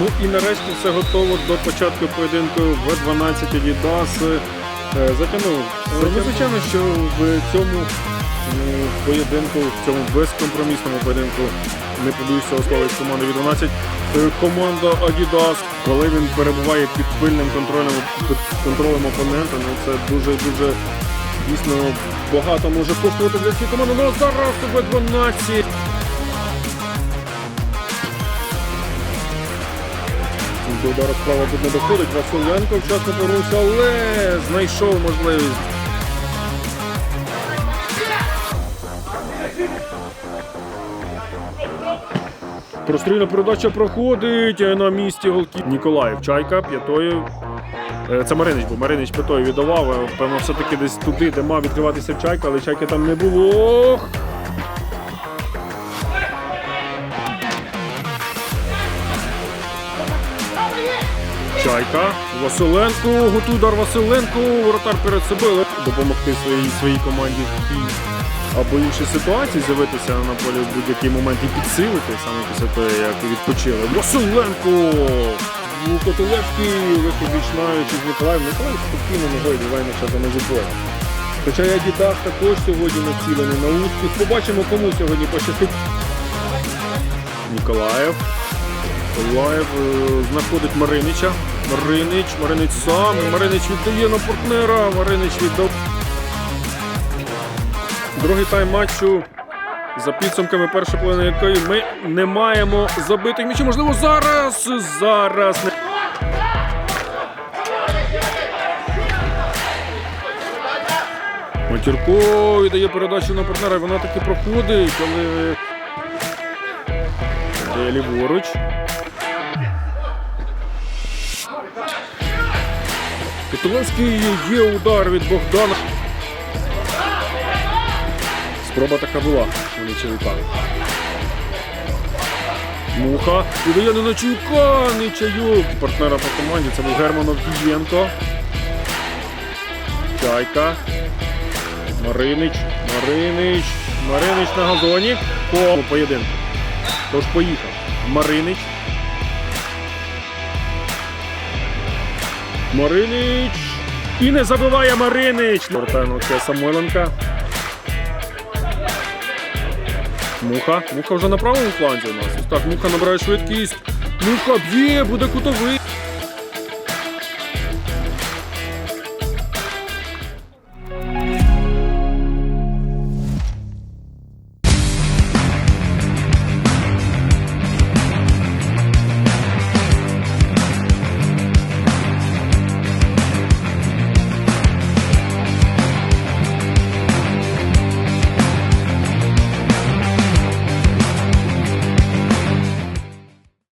Ну і нарешті все готово до початку поєдинку в 12 Adidas е, затягнув. Ну, звичайно, що в цьому поєдинку, в цьому безкомпромісному поєдинку, не побоюсь цього команди від 12, е, команда Adidas, коли він перебуває під пильним контролем, під контролем опонента, ну це дуже-дуже дійсно багато може коштувати для цієї команди. Ну а зараз в 12 До удару справа тут не доходить. Василенко вчасно повернувся, але знайшов можливість. Прострільна передача проходить на місці голки. Ніколаєв Чайка п'ятою. Е, Це Маринич був. Маринич п'ятою віддавав. е, Певно, все-таки десь туди, де мав відкриватися Чайка, але Чайки там не було. Чайка. Василенко. Готує Василенко. Воротар перед собою. Допомогти своїй своїй команді в тій або іншій ситуації з'явитися на полі в будь-який момент і підсилити саме після того, як відпочили. Василенко! У Котелевський вихід вічнаючи з Миколаєм. Миколаїв спокійно ногою буває на не забуває. Хоча я Дідас також сьогодні націлений на успіх. Побачимо, кому сьогодні пощастить. Ніколаєв. Лаєв е, знаходить Маринича. Маринич, Маринич сам. Маринич віддає на партнера. Маринич віддав. Другий тайм матчу. За підсумками першої половини якої ми не маємо забитих м'ячів. Можливо, зараз. Зараз. Матірко віддає передачу на партнера. Вона таки проходить, але. Ліворуч. Котовецький є удар від Богдана. Спроба така була у Нечайка. Муха. Віддає не на Чайка, Нечаюк. Партнера по команді це був Герман Овдієнко. Чайка. Маринич. Маринич. Маринич на газоні. По поєдинку. Тож поїхав. Маринич. Маринич. І не забиває Маринич. Повертаємо Самойленка. Муха. Муха вже на правому фланзі у нас. Так, муха набирає швидкість. Муха б'є, буде кутовий.